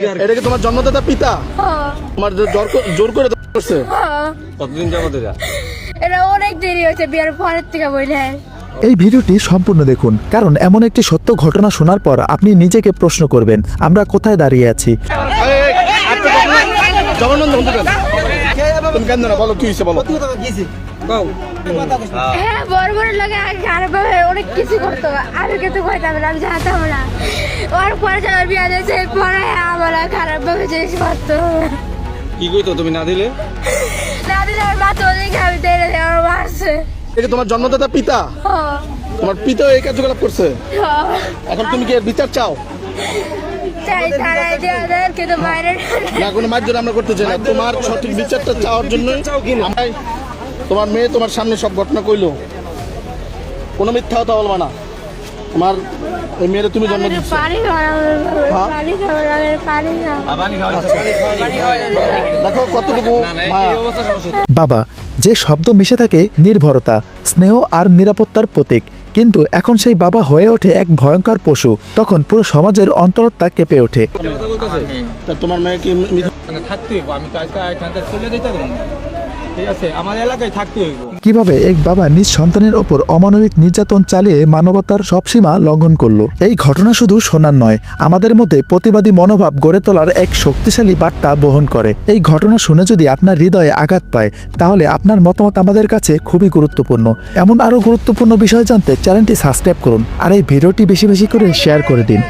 এটা কি তোমার জন্মদাতা পিতা? তোমার জোর জোর করে করছে কতদিন যাবত এটা? এটা অনেক দেরি হয়েছে বিয়ার পরের থেকে বলে এই ভিডিওটি সম্পূর্ণ দেখুন কারণ এমন একটি সত্য ঘটনা শোনার পর আপনি নিজেকে প্রশ্ন করবেন আমরা কোথায় দাঁড়িয়ে আছি? না বলো কি হয়েছে বলো? হ্যাঁ বড় বড় লাগে খারাপ অনেক কিছু করতো কিন্তু কইতাম না আমি জানতাম না। ওর পরে যাওয়ার বিয়া দিয়েছে পরে আমার খারাপ ভাবে জিনিস করতো কি কইতো তুমি না দিলে? না দিলে আমার মা তো ওদিকে আমি দেরে আমার মারছে এটা তোমার জন্মদাতা পিতা? তোমার পিতা এই কার্যকলাপ করছে। এখন তুমি কি বিচার চাও? না কোনো আমরা করতে চাই না। তোমার সঠিক বিচারটা চাওয়ার জন্য আমরা তোমার মেয়ে তোমার সামনে সব ঘটনা কইলো। কোনো মিথ্যা কথা বলবা না। তোমার এই মেয়েরে তুমি জন্ম দিচ্ছ। পানি খাওয়ানো? পানি খাওয়া দেখো কতটুকু বাবা যে শব্দ মিশে থাকে নির্ভরতা স্নেহ আর নিরাপত্তার প্রতীক। কিন্তু এখন সেই বাবা হয়ে ওঠে এক ভয়ঙ্কর পশু। তখন পুরো সমাজের অন্তরত্বা কেঁপে ওঠে। তোমার মেয়ে কি থাকতে আমি চলে ঠিক আছে আমার এলাকায় থাকতে হইব। কীভাবে এক বাবা নিজ সন্তানের ওপর অমানবিক নির্যাতন চালিয়ে মানবতার সব সীমা লঙ্ঘন করল? এই ঘটনা শুধু শোনার নয় আমাদের মধ্যে প্রতিবাদী মনোভাব গড়ে তোলার এক শক্তিশালী বার্তা বহন করে। এই ঘটনা শুনে যদি আপনার হৃদয়ে আঘাত পায় তাহলে আপনার মতামত আমাদের কাছে খুবই গুরুত্বপূর্ণ। এমন আরও গুরুত্বপূর্ণ বিষয় জানতে চ্যানেলটি সাবস্ক্রাইব করুন আর এই ভিডিওটি বেশি বেশি করে শেয়ার করে দিন।